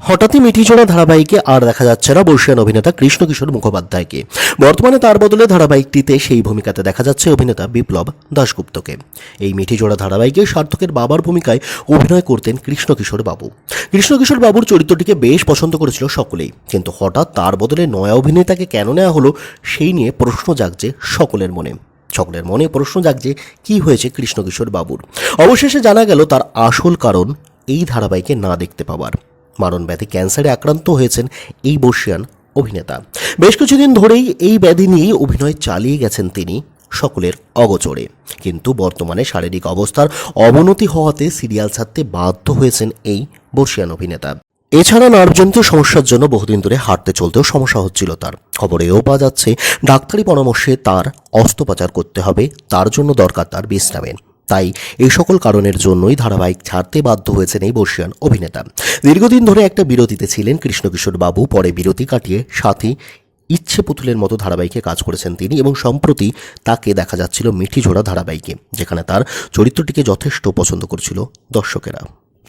হঠাৎই মিঠিজোড়া ধারাবাহিকে আর দেখা যাচ্ছে না বর্ষিয়ান অভিনেতা কৃষ্ণকিশোর মুখোপাধ্যায়কে। বর্তমানে তার বদলে ধারাবাহিকটিতে সেই ভূমিকাতে দেখা যাচ্ছে অভিনেতা বিপ্লব দাশগুপ্তকে। এই মিঠিজোড়া ধারাবাহিকে সার্থকের বাবার ভূমিকায় অভিনয় করতেন কৃষ্ণকিশোর বাবু। কৃষ্ণকিশোর বাবুর চরিত্রটিকে বেশ পছন্দ করেছিল সকলেই, কিন্তু হঠাৎ তার বদলে নয়া অভিনেতাকে কেন নেওয়া হলো সেই নিয়ে প্রশ্ন জাগছে সকলের মনে। সকলের মনে প্রশ্ন জাগছে, কি হয়েছে কৃষ্ণকিশোর বাবুর? অবশেষে জানা গেল তার আসল কারণ এই ধারাবাহিকে না দেখতে পাওয়ার। মারণ ব্যাধি ক্যান্সারে আক্রান্ত হয়েছেন এই বর্ষিয়ান অভিনেতা। বেশ কিছুদিন ধরেই এই ব্যাধি নিয়েই অভিনয় চালিয়ে গেছেন তিনি সকলের অগোচরে। কিন্তু বর্তমানে শারীরিক অবস্থার অবনতি হওয়াতে সিরিয়াল ছাড়তে বাধ্য হয়েছেন এই বর্ষিয়ান অভিনেতা। এছাড়া নার্ভজনিত সমস্যার জন্য বহুদিন ধরে হাঁটতে চলতেও সমস্যা হচ্ছিল তার। খবর এও পাওয়া যাচ্ছে, ডাক্তারি পরামর্শে তার অস্ত্রোপচার করতে হবে, তার জন্য দরকার তার বিশ্রামের তাই এই সকল কারণের জন্যই ধারাবাহিক ছাড়তে বাধ্য হয়েছেন এই বর্ষিয়ান অভিনেতা। দীর্ঘদিন ধরে একটা বিরতিতে ছিলেন কৃষ্ণকিশোর বাবু, পরে বিরতি কাটিয়ে সাথী ইচ্ছে পুতুলের মতো ধারাবাহিকে কাজ করেছেন তিনি এবং সম্প্রতি তাকে দেখা যাচ্ছিল মিঠি ঝোড়া ধারাবাহিকে, যেখানে তার চরিত্রটিকে যথেষ্ট পছন্দ করছিল দর্শকেরা।